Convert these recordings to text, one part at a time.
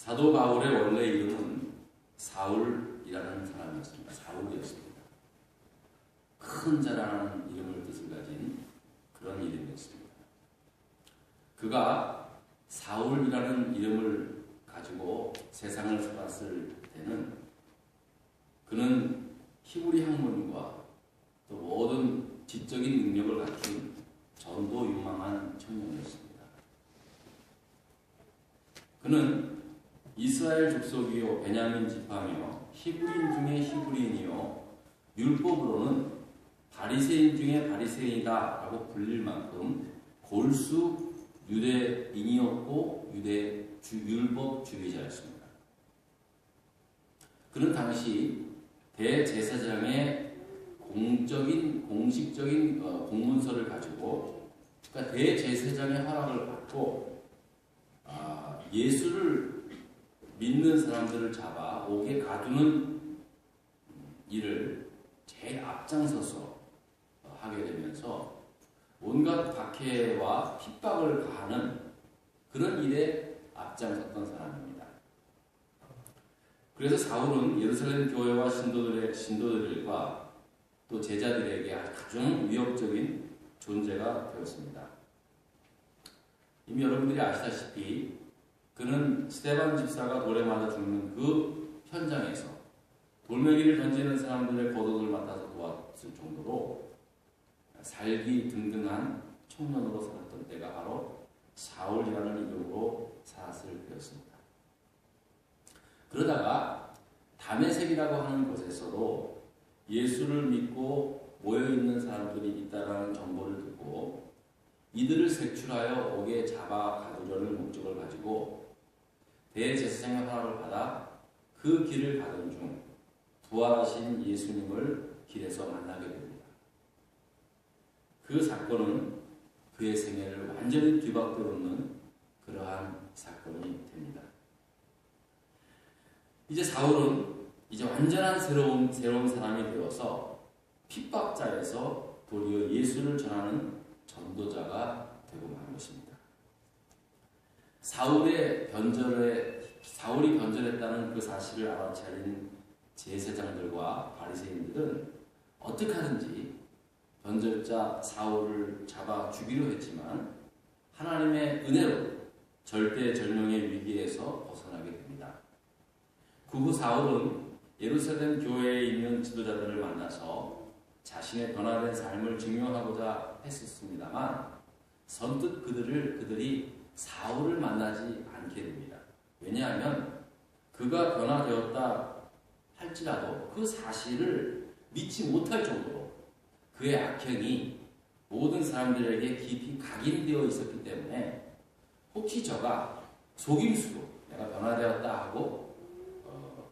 사도 바울의 원래 이름은 사울이라는 사람이었습니다. 사울이었습니다. 큰 자라는 이름을 뜻을 가진 그런 이름이었습니다. 그가 사울이라는 이름을 가지고 세상을 살았을 때는 그는 히브리 학문과 또 모든 지적인 능력을 갖춘 전도 유망한 청년이었습니다. 그는 이스라엘 족속이요 베냐민 지파며 히브리인 중에 히브리인이요 율법으로는 바리새인 중에 바리새인이다라고 불릴 만큼 골수 유대인이었고 유대 주, 율법 주의자였습니다. 그는 당시 대제사장의 공적인 공식적인 어, 공문서를 가지고 그러니까 대제사장의 허락을 받고 아, 예수를 믿는 사람들을 잡아 옥에 가두는 일을 제일 앞장서서 하게 되면서 온갖 박해와 핍박을 가하는 그런 일에 앞장섰던 사람입니다. 그래서 사울은 예루살렘 교회와 신도들의 신도들과 또 제자들에게 가장 위협적인 존재가 되었습니다. 이미 여러분들이 아시다시피 그는 스테반 집사가 돌에 맞아 죽는 그 현장에서 돌멩이를 던지는 사람들의 거독을 맡아서 도왔을 정도로 살기 등등한 청년으로 살았던 때가 바로 사울이라는 이름으로 살았을 때였습니다. 그러다가 다메섹이라고 하는 곳에서도 예수를 믿고 모여있는 사람들이 있다라는 정보를 듣고 이들을 색출하여 옥에 잡아 가두려는 목적을 가지고 대제사장의 허락을 받아 그 길을 가던 중 부활하신 예수님을 길에서 만나게 됩니다. 그 사건은 그의 생애를 완전히 뒤바꿔놓는 그러한 사건이 됩니다. 이제 사울은 이제 완전한 새로운 새로운 사람이 되어서 핍박자에서 도리어 예수를 전하는 전도자가 되고 만 것입니다. 사울의 변절에 사울이 변절했다는 그 사실을 알아차린 제사장들과 바리새인들은 어떻게 하든지 변절자 사울을 잡아 죽이려 했지만 하나님의 은혜로 절대 절명의 위기에서 벗어나게 됩니다. 그 후 사울은 예루살렘 교회에 있는 지도자들을 만나서 자신의 변화된 삶을 증명하고자 했었습니다만 선뜻 그들을 그들이 사울을 만나지 않게 됩니다. 왜냐하면 그가 변화되었다 할지라도 그 사실을 믿지 못할 정도로 그의 악행이 모든 사람들에게 깊이 각인되어 있었기 때문에 혹시 저가 속임수로 내가 변화되었다 하고 어,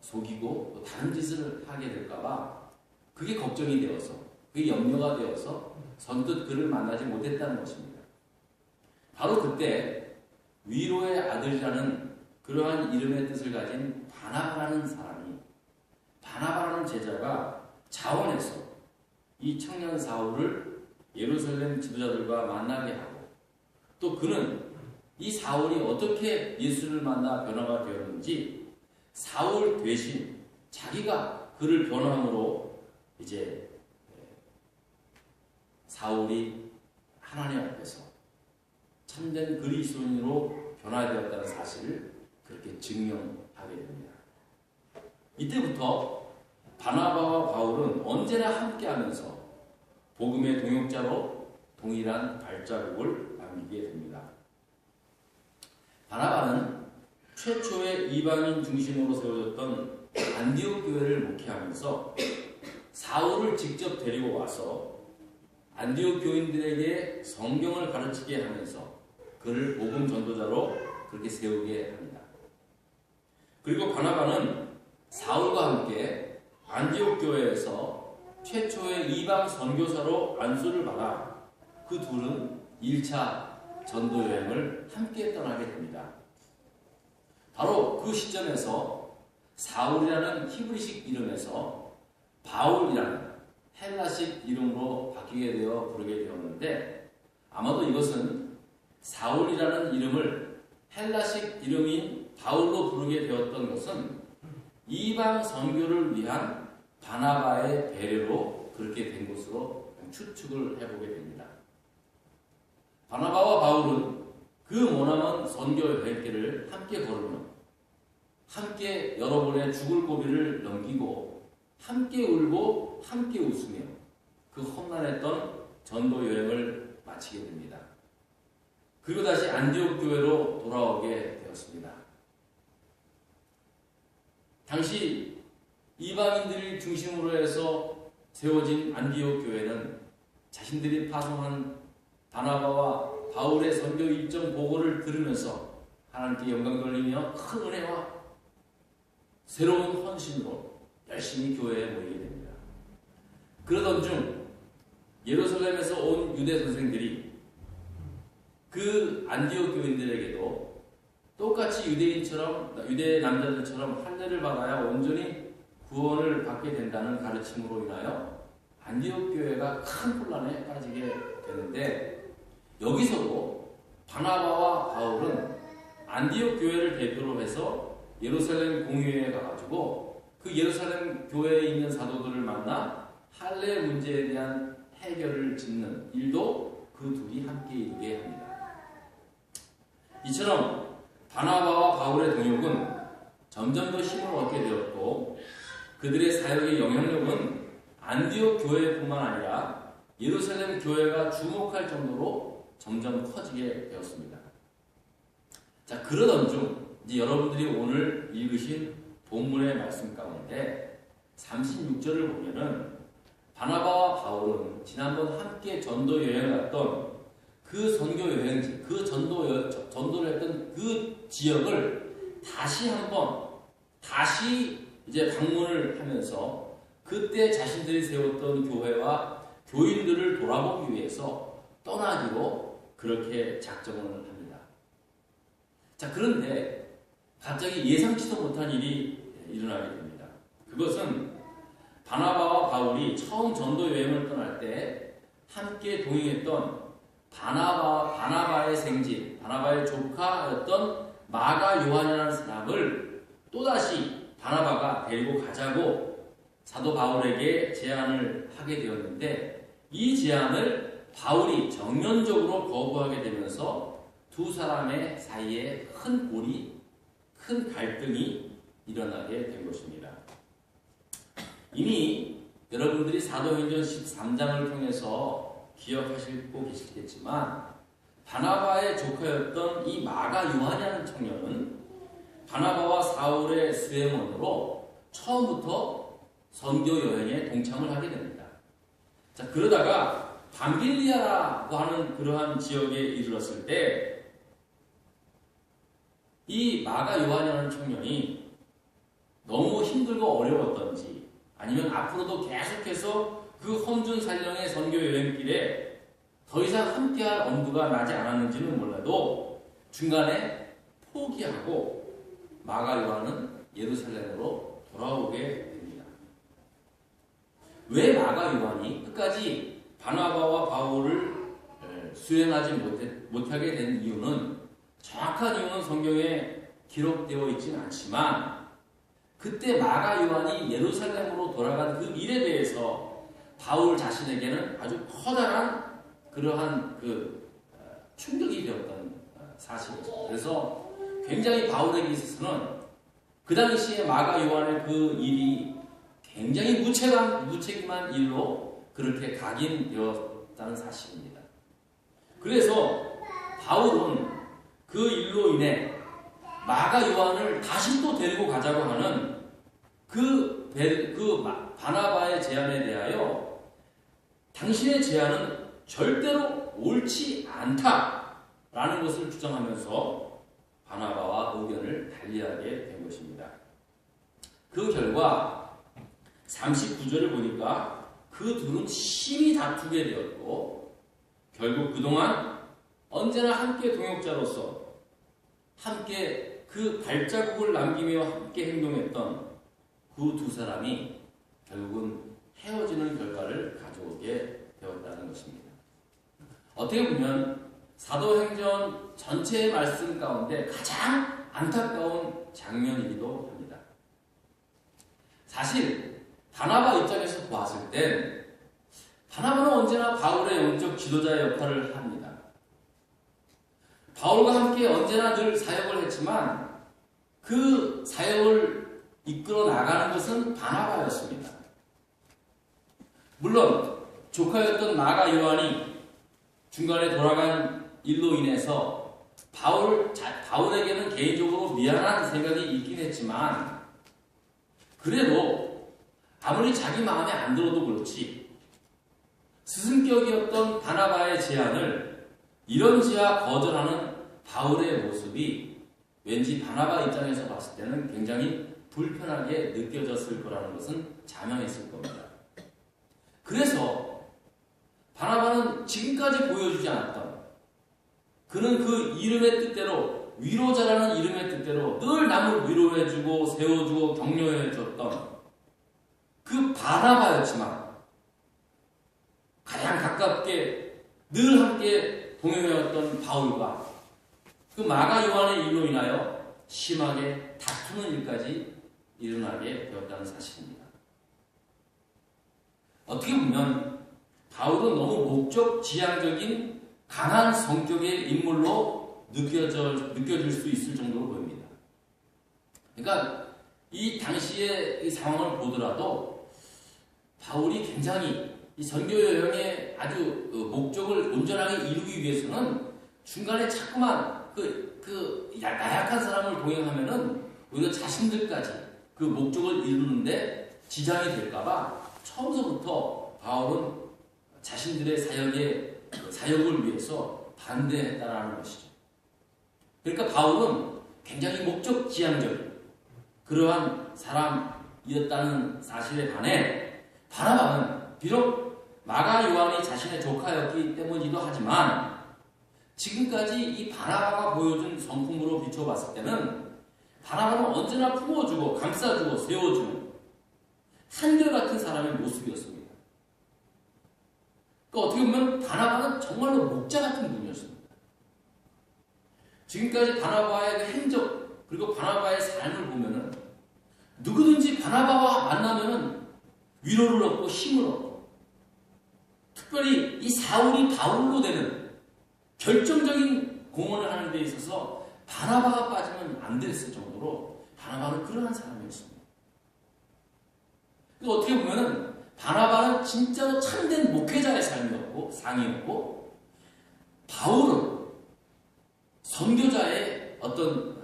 속이고 또 다른 짓을 하게 될까봐 그게 걱정이 되어서 그게 염려가 되어서 선뜻 그를 만나지 못했다는 것입니다. 바로 그때 위로의 아들이라는 그러한 이름의 뜻을 가진 바나바라는 사람이 바나바라는 제자가 자원해서 이 청년 사울을 예루살렘 지도자들과 만나게 하고 또 그는 이 사울이 어떻게 예수를 만나 변화가 되었는지 사울 대신 자기가 그를 변함으로 이제 사울이 하나님 앞에서 참된 그리스도인으로 변화되었다는 사실을 그렇게 증명하게 됩니다. 이때부터 바나바와 바울은 언제나 함께하면서 복음의 동역자로 동일한 발자국을 남기게 됩니다. 바나바는 최초의 이방인 중심으로 세워졌던 안디옥 교회를 목회하면서 사울을 직접 데리고 와서 안디옥 교인들에게 성경을 가르치게 하면서 그를 복음 전도자로 그렇게 세우게 합니다. 그리고 바나바는 사울과 함께 안디옥 교회에서 최초의 이방 선교사로 안수를 받아 그 둘은 1차 전도 여행을 함께 떠나게 됩니다. 바로 그 시점에서 사울이라는 히브리식 이름에서 바울이라는 헬라식 이름으로 바뀌게 되어 부르게 되었는데 아마도 이것은 사울이라는 이름을 헬라식 이름인 바울로 부르게 되었던 것은 이방 선교를 위한 바나바의 배려로 그렇게 된 것으로 추측을 해보게 됩니다. 바나바와 바울은 그 모나먼 선교 여행길을 함께 걸으며 함께 여러 번의 죽을 고비를 넘기고 함께 울고 함께 웃으며 그 험난했던 전도 여행을 마치게 됩니다. 그리고 다시 안디옥 교회로 돌아오게 되었습니다. 당시 이방인들을 중심으로 해서 세워진 안디옥 교회는 자신들이 파송한 바나바와 바울의 선교 일정 보고를 들으면서 하나님께 영광 돌리며 큰 은혜와 새로운 헌신으로 열심히 교회에 모이게 됩니다. 그러던 중 예루살렘에서 온 유대 선생들이 그 안디옥 교인들에게도 똑같이 유대인처럼 유대 남자들처럼 할례를 받아야 온전히 구원을 받게 된다는 가르침으로 인하여 안디옥 교회가 큰 혼란에 빠지게 되는데 여기서도 바나바와 바울은 안디옥 교회를 대표로 해서 예루살렘 공회에 가가지고 그 예루살렘 교회에 있는 사도들을 만나 할례 문제에 대한 해결을 짓는 일도 그 둘이 함께 이루게 합니다. 이처럼 바나바와 바울의 동역은 점점 더 힘을 얻게 되었고 그들의 사역의 영향력은 안디옥 교회뿐만 아니라 예루살렘 교회가 주목할 정도로 점점 커지게 되었습니다. 자 그러던 중 이제 여러분들이 오늘 읽으신 본문의 말씀 가운데 36절을 보면은 바나바와 바울은 지난번 함께 전도 여행을 갔던 그 선교 여행지, 그 전도 여, 전도를 했던 그 지역을 다시 한번 다시 이제 방문을 하면서 그때 자신들이 세웠던 교회와 교인들을 돌아보기 위해서 떠나기로 그렇게 작정을 합니다. 자, 그런데 갑자기 예상치도 못한 일이 일어나게 됩니다. 그것은 바나바와 바울이 처음 전도 여행을 떠날 때 함께 동행했던 바나바, 바나바의 생진, 바나바의 조카였던 마가 요한이라는 사람을 또다시 바나바가 데리고 가자고 사도 바울에게 제안을 하게 되었는데 이 제안을 바울이 정면적으로 거부하게 되면서 두 사람의 사이에 큰 골이, 큰 갈등이 일어나게 된 것입니다. 이미 여러분들이 사도행전 13장을 통해서 기억하시고 계시겠지만 바나바의 조카였던 이 마가 요한이라는 청년은 바나바와 사울의 수행원으로 처음부터 선교 여행에 동참을 하게 됩니다. 자 그러다가 밤빌리아라고 하는 그러한 지역에 이르렀을 때 이 마가 요한이라는 청년이 너무 힘들고 어려웠던지 아니면 앞으로도 계속해서 그 험준 살령의 선교 여행길에 더 이상 함께할 엄두가 나지 않았는지는 몰라도 중간에 포기하고 마가 요한은 예루살렘으로 돌아오게 됩니다. 왜 마가 요한이 끝까지 바나바와 바울을 수행하지 못해, 못하게 된 이유는 정확한 이유는 성경에 기록되어 있지는 않지만 그때 마가 요한이 예루살렘으로 돌아간 그 일에 대해서 바울 자신에게는 아주 커다란 그러한 그 충격이 되었던 사실이죠. 그래서 굉장히 바울에게 있어서는 그 당시에 마가 요한의 그 일이 굉장히 무책임, 무책임한 일로 그렇게 각인되었다는 사실입니다. 그래서 바울은 그 일로 인해 마가 요한을 다시 또 데리고 가자고 하는 그, 그 바나바의 제안에 대하여 당신의 제안은 절대로 옳지 않다라는 것을 주장하면서 바나바와 의견을 달리하게 된 것입니다. 그 결과 39절을 보니까 그 둘은 심히 다투게 되었고 결국 그동안 언제나 함께 동역자로서 함께 그 발자국을 남기며 함께 행동했던 그 두 사람이 결국은 헤어지는 결과를 가져오게 되었다는 것입니다. 어떻게 보면 사도행전 전체의 말씀 가운데 가장 안타까운 장면이기도 합니다. 사실 바나바 입장에서 보았을 땐 바나바는 언제나 바울의 영적 지도자의 역할을 합니다. 바울과 함께 언제나 늘 사역을 했지만 그 사역을 이끌어 나가는 것은 바나바였습니다. 물론 조카였던 나가 요한이 중간에 돌아간 일로 인해서 바울, 자, 바울에게는 개인적으로 미안한 생각이 있긴 했지만 그래도 아무리 자기 마음에 안 들어도 그렇지 스승격이었던 바나바의 제안을 이런 지하 거절하는 바울의 모습이 왠지 바나바 입장에서 봤을 때는 굉장히 불편하게 느껴졌을 거라는 것은 자명했을 겁니다. 그래서 바나바는 지금까지 보여주지 않았던 그는 그 이름의 뜻대로 위로자라는 이름의 뜻대로 늘 남을 위로해주고 세워주고 격려해줬던 그 바나바였지만 가장 가깝게 늘 함께 동행해왔던 바울과 그 마가 요한의 일로 인하여 심하게 다투는 일까지 일어나게 되었다는 사실입니다. 어떻게 보면 바울은 너무 목적 지향적인 강한 성격의 인물로 느껴져, 느껴질 수 있을 정도로 보입니다. 그러니까 이 당시의 이 상황을 보더라도 바울이 굉장히 이 선교 여행의 아주 그 목적을 온전하게 이루기 위해서는 중간에 자꾸만 그, 그 나약한 사람을 동행하면은 오히려 자신들까지 그 목적을 이루는데 지장이 될까봐 처음서부터 바울은 자신들의 사역의 사역을 위해서 반대했다라는 것이죠. 그러니까 바울은 굉장히 목적 지향적인 그러한 사람이었다는 사실에 반해 바나바는 비록 마가 요한이 자신의 조카였기 때문이기도 하지만 지금까지 이 바나바가 보여준 성품으로 비춰봤을 때는 바나바는 언제나 품어주고 감싸주고 세워주는 한결같은 사람의 모습이었습니다. 그러니까 어떻게 보면 바나바는 정말로 목자 같은 분이었습니다. 지금까지 바나바의 그 행적 그리고 바나바의 삶을 보면은 누구든지 바나바와 만나면은 위로를 얻고 힘을 얻고 특별히 이 사울이 바울로 되는 결정적인 공헌을 하는 데 있어서 바나바가 빠지면 안 됐을 정도로 바나바는 그러한 사람이었습니다. 그래서 어떻게 보면은 바나바는 진짜로 참된 목회자의 삶이었고 상이었고 바울은 선교자의 어떤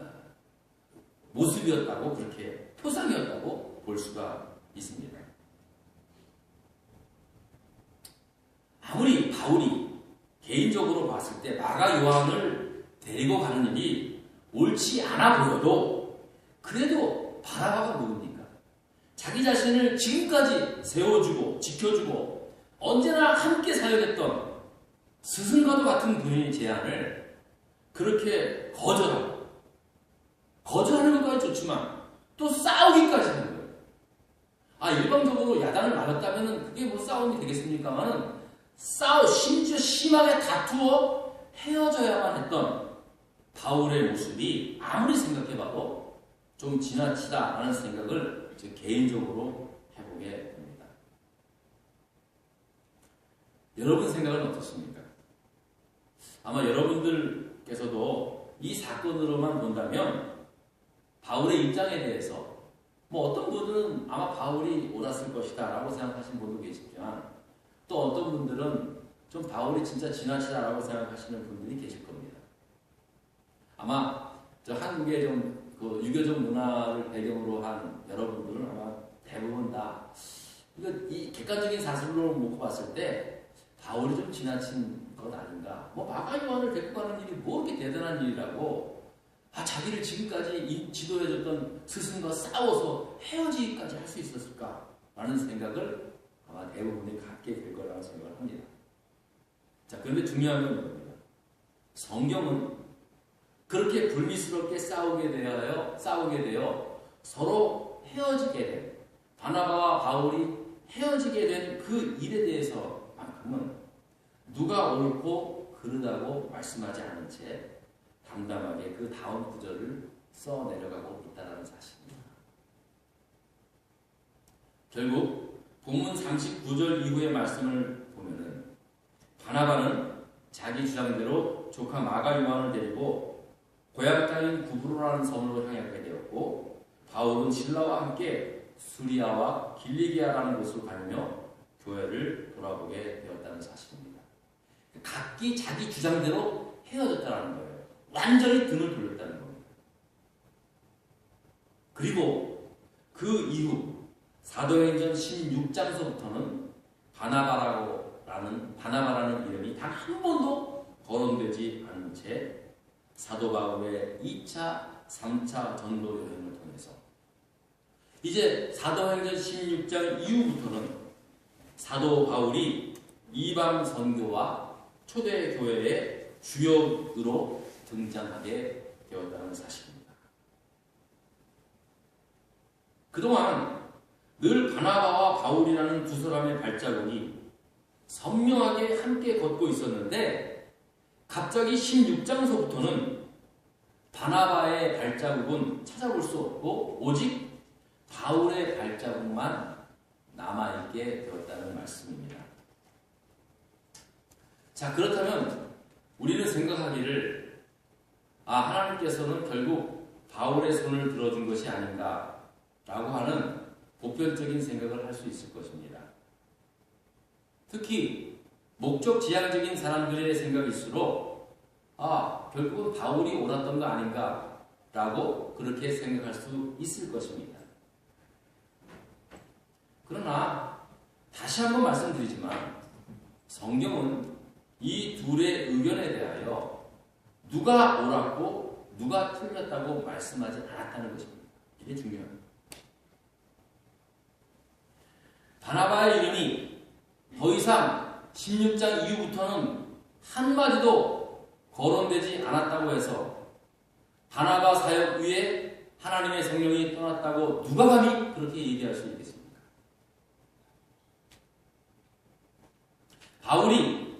모습이었다고 그렇게 표상이었다고 볼 수가 있습니다. 아무리 바울이 개인적으로 봤을 때 마가 요한을 데리고 가는 일이 옳지 않아 보여도 그래도 바나바가 누굽니까? 자기 자신을 지금까지 세워주고 지켜주고 언제나 함께 사역했던 스승과도 같은 분의 제안을 그렇게 거절하고 거절하는 것까지 좋지만 또 싸우기까지 하는 거예요. 아 일방적으로 야단을 맞았다면 그게 뭐 싸움이 되겠습니까만은 싸우 심지어 심하게 다투어 헤어져야만 했던 바울의 모습이 아무리 생각해봐도 좀 지나치다라는 생각을 제 개인적으로 해보게 됩니다. 여러분 생각은 어떻습니까? 아마 여러분들께서도 이 사건으로만 본다면 바울의 입장에 대해서 뭐 어떤 분들은 아마 바울이 옳았을 것이다 라고 생각하시는 분도 계시지만 또 어떤 분들은 좀 바울이 진짜 지나치다라고 생각하시는 분들이 계실 겁니다. 아마 저 한국의 좀 그 유교적 문화를 배경으로 한 여러분들은 아마 대부분 다 이거 이 객관적인 사실로 놓고 봤을 때 바울이 좀 지나친 것 아닌가? 뭐 마가 요한을 데리고 가는 일이 뭐 이렇게 대단한 일이라고 아 자기를 지금까지 지도해줬던 스승과 싸워서 헤어지기까지 할 수 있었을까 라는 생각을 아마 대부분이 갖게 될 거라고 생각을 합니다. 자 그런데 중요한 건 이겁니다. 성경은 그렇게 불미스럽게 싸우게 되어 싸우게 되어 서로 헤어지게 된 바나바와 바울이 헤어지게 된 그 일에 대해서만큼은 누가 옳고 그러다고 말씀하지 않은 채 담담하게 그 다음 구절을 써 내려가고 있다는 사실입니다. 결국 본문 39절 이후의 말씀을 보면은 바나바는 자기 주장대로 조카 마가 요한을 데리고 고향 땅인 구브로라는 섬으로 향하게 되었고 바울은 신라와 함께 수리아와 길리기아라는 곳으로 다니며 교회를 돌아보게 되었다는 사실입니다. 각기 자기 주장대로 헤어졌다는 거예요. 완전히 등을 돌렸다는 겁니다. 그리고 그 이후 사도행전 16장서부터는 바나바라고 라는 바나바라는 이름이 단 한 번도 거론되지 않은 채 사도 바울의 2차, 3차 전도 여행을 통해서 이제 사도행전 16장 이후부터는 사도 바울이 이방 선교와 초대 교회의 주역으로 등장하게 되었다는 사실입니다. 그동안 늘 바나바와 바울이라는 두 사람의 발자국이 선명하게 함께 걷고 있었는데 갑자기 16장서부터는 바나바의 발자국은 찾아볼 수 없고 오직 바울의 발자국만 남아있게 되었다는 말씀입니다. 자, 그렇다면 우리는 생각하기를 아, 하나님께서는 결국 바울의 손을 들어준 것이 아닌가 라고 하는 보편적인 생각을 할 수 있을 것입니다. 특히 목적 지향적인 사람들의 생각일수록 아, 결국은 바울이 옳았던 거 아닌가 라고 그렇게 생각할 수 있을 것입니다. 그러나 다시 한번 말씀드리지만 성경은 이 둘의 의견에 대하여 누가 옳았고 누가 틀렸다고 말씀하지 않았다는 것입니다. 이게 중요합니다. 바나바의 이름이 더 이상 16장 이후부터는 한마디도 거론되지 않았다고 해서 바나바 사역 위에 하나님의 성령이 떠났다고 누가 감히 그렇게 얘기할 수 있겠습니까? 바울이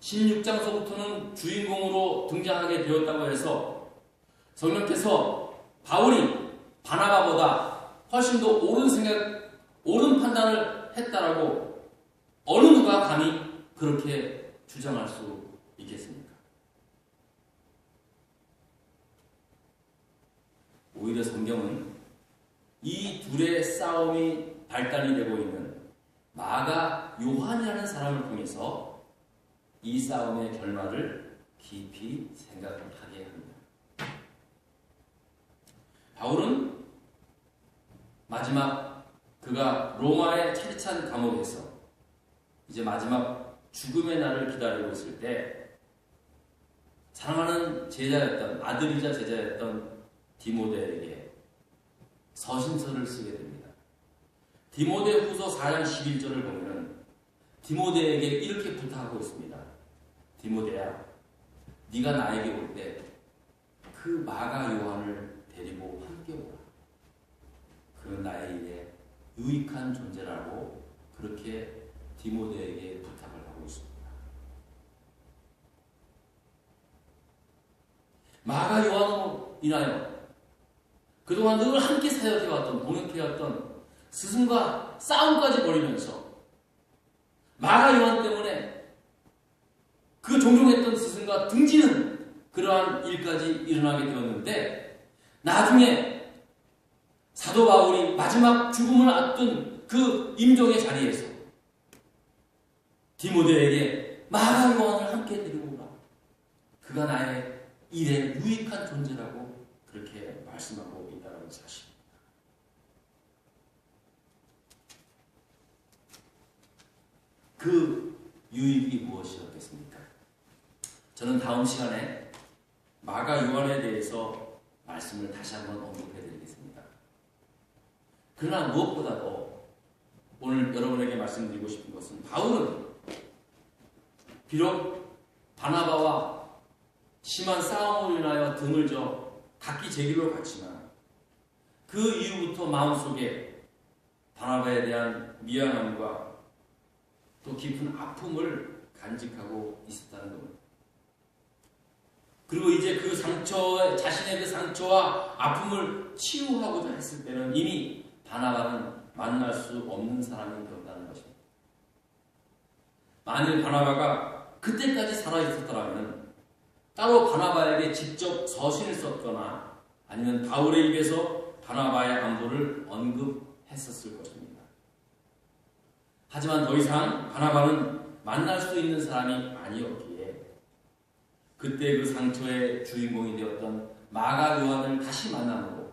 16장서부터는 주인공으로 등장하게 되었다고 해서 성령께서 바울이 바나바보다 훨씬 더 옳은 생각, 옳은 판단을 했다라고 어느 누가 감히 그렇게 주장할 수 있겠습니까? 오히려 성경은 이 둘의 싸움이 발단이 되고 있는 마가 요한이라는 사람을 통해서 이 싸움의 결말을 깊이 생각하게 합니다. 바울은 마지막 그가 로마의 차디찬 감옥에서 이제 마지막 죽음의 날을 기다리고 있을 때 사랑하는 제자였던 아들이자 제자였던 디모데에게 서신서를 쓰게 됩니다. 디모데 후서 4장 11절을 보면 디모데에게 이렇게 부탁하고 있습니다. 디모데야, 네가 나에게 올 때 그 마가 요한을 데리고 함께 오라. 그는 나에게 유익한 존재라고 그렇게 디모데에게 부탁을 하고 있습니다. 마가 요한으로 인하여 그동안 늘 함께 사역해왔던 동역해왔던 스승과 싸움까지 벌이면서 마가 요한 때문에 그 존경했던 스승과 등지는 그러한 일까지 일어나게 되었는데 나중에 사도 바울이 마지막 죽음을 앞둔 그 임종의 자리에서 디모데에게 마가 요한을 함께 데리고 오라. 그가 나의 일에 유익한 존재라고 그렇게 말씀하고 있다는 사실. 그 유익이 무엇이었겠습니까? 저는 다음 시간에 마가 요한에 대해서 말씀을 다시 한번 언급해 드리겠습니다. 그러나 무엇보다도 오늘 여러분에게 말씀드리고 싶은 것은 바울은 비록 바나바와 심한 싸움으로 인하여 등을 져 각기 제 길로 갔지만 그 이후부터 마음속에 바나바에 대한 미안함과 또 깊은 아픔을 간직하고 있었다는 겁니다. 그리고 이제 그 상처, 자신의 그 상처와 아픔을 치유하고자 했을 때는 이미 바나바는 만날 수 없는 사람이 되었다는 것입니다. 만일 바나바가 그때까지 살아있었더라면 따로 바나바에게 직접 서신을 썼거나 아니면 바울의 입에서 바나바의 안부를 언급했었을 것입니다. 하지만 더 이상 바나바는 만날 수 있는 사람이 아니었기에 그때 그 상처의 주인공이 되었던 마가 요한을 다시 만남으로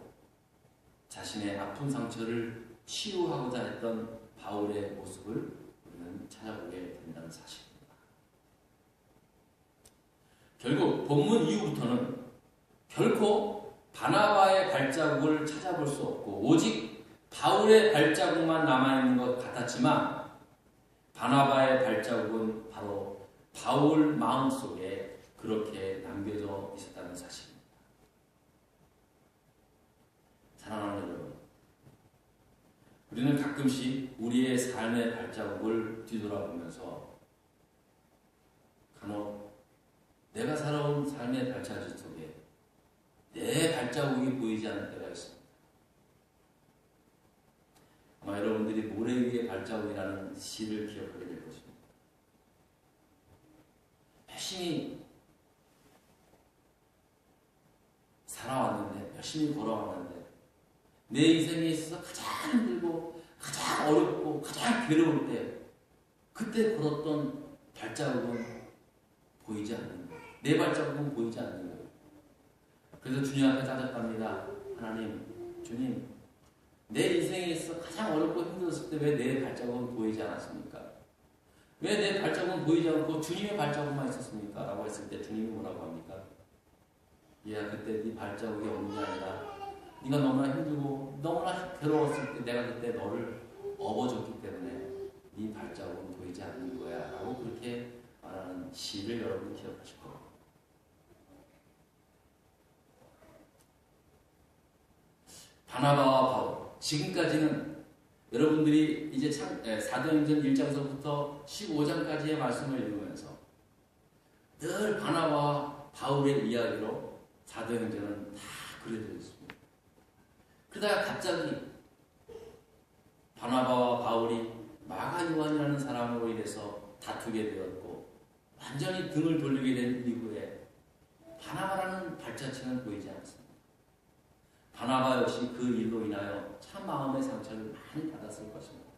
자신의 아픈 상처를 치유하고자 했던 바울의 모습을 우리는 찾아보게 된다는 사실입니다. 결국 본문 이후부터는 결코 바나바의 발자국을 찾아볼 수 없고 오직 바울의 발자국만 남아있는 것 같았지만 바나바의 발자국은 바로 바울 마음속에 그렇게 남겨져 있었다는 사실입니다. 사랑하는 여러분, 우리는 가끔씩 우리의 삶의 발자국을 뒤돌아보면서 간혹 내가 살아온 삶의 발자국 속에 내 발자국이 보이지 않을 때가 있습니다. 아마 여러분들이 모래 위의 발자국이라는 시를 기억하게 될 것입니다. 열심히 살아왔는데, 열심히 걸어왔는데, 내 인생에 있어서 가장 힘들고, 가장 어렵고, 가장 괴로울 때, 그때 걸었던 발자국은 보이지 않는 거예요. 내 발자국은 보이지 않는 거예요. 그래서 주님 앞에 따졌답니다. 하나님, 주님, 내 인생에 있어 가장 어렵고 힘들었을 때 왜 내 발자국은 보이지 않았습니까? 왜 내 발자국은 보이지 않고 주님의 발자국만 있었습니까? 라고 했을 때 주님이 뭐라고 합니까? 얘야 그때 네 발자국이 없는 게 아니라 네가 너무나 힘들고 너무나 괴로웠을 때 내가 그때 너를 업어줬기 때문에 네 발자국은 보이지 않는 거야 라고 그렇게 말하는 시를 여러분 기억하실 거예요. 바나바와 바울 지금까지는 여러분들이 이제 참, 예, 사도행전 1장서부터 15장까지의 말씀을 읽으면서 늘 바나바와 바울의 이야기로 사도행전은 다 그려져 있습니다. 그러다가 갑자기 바나바와 바울이 마가 요한이라는 사람으로 인해서 다투게 되었고 완전히 등을 돌리게 된 이후에 바나바라는 발자취는 보이지 않습니다. 바나바 역시 그 일로 인하여 참 마음의 상처를 많이 받았을 것입니다.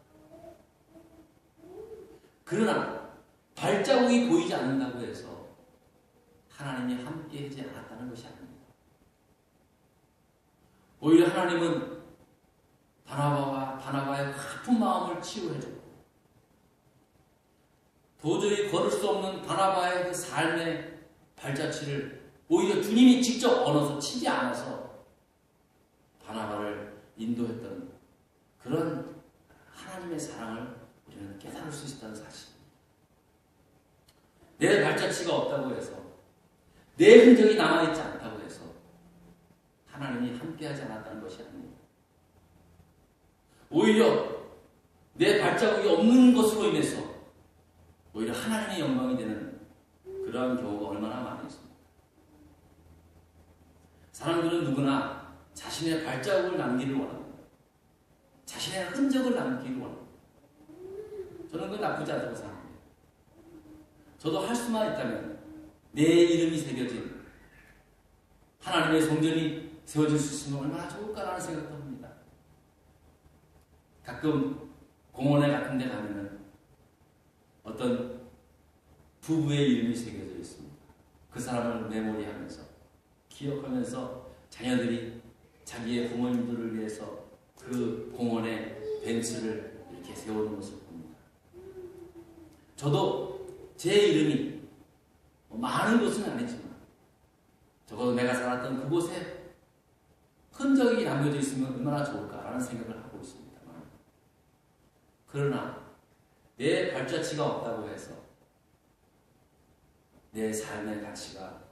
그러나 발자국이 보이지 않는다고 해서 하나님이 함께 하지 않았다는 것이 아닙니다. 오히려 하나님은 바나바와 바나바의 아픈 마음을 치유해주고 도저히 걸을 수 없는 바나바의 그 삶의 발자취를 오히려 주님이 직접 언어서 치지 않아서 바나바를 인도했던 그런 하나님의 사랑을 우리는 깨달을 수 있다는 사실입니다. 내 발자취가 없다고 해서 내 흔적이 남아있지 않다고 해서 하나님이 함께하지 않았다는 것이 아닙니다. 오히려 내 발자국이 없는 것으로 인해서 오히려 하나님의 영광이 되는 그러한 경우가 얼마나 많이 있습니다. 사람들은 누구나 자신의 발자국을 남기를 원합니다. 자신의 흔적을 남기를 원합니다. 저는 그 나쁘지 않다고 생각합니다. 저도 할 수만 있다면 내 이름이 새겨진 하나님의 성전이 세워질 수 있으면 얼마나 좋을까라는 생각도 합니다. 가끔 공원에 같은 데 가면은 어떤 부부의 이름이 새겨져 있습니다. 그 사람을 메모리하면서 기억하면서 자녀들이 자기의 부모님들을 위해서 그 공원에 벤츠를 이렇게 세우는 모습을 봅니다. 저도 제 이름이 뭐 많은 곳은 아니지만 적어도 내가 살았던 그곳에 흔적이 남겨져 있으면 얼마나 좋을까라는 생각을 하고 있습니다만 그러나 내 발자취가 없다고 해서 내 삶의 가치가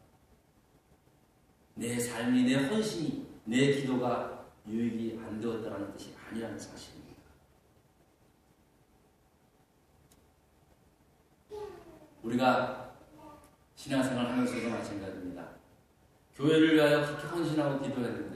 내 삶이 내 헌신이 내 기도가 유익이 안 되었다는 뜻이 아니라는 사실입니다. 우리가 신앙생활 하면서도 마찬가지입니다. 교회를 위하여 그렇게 헌신하고 기도했는데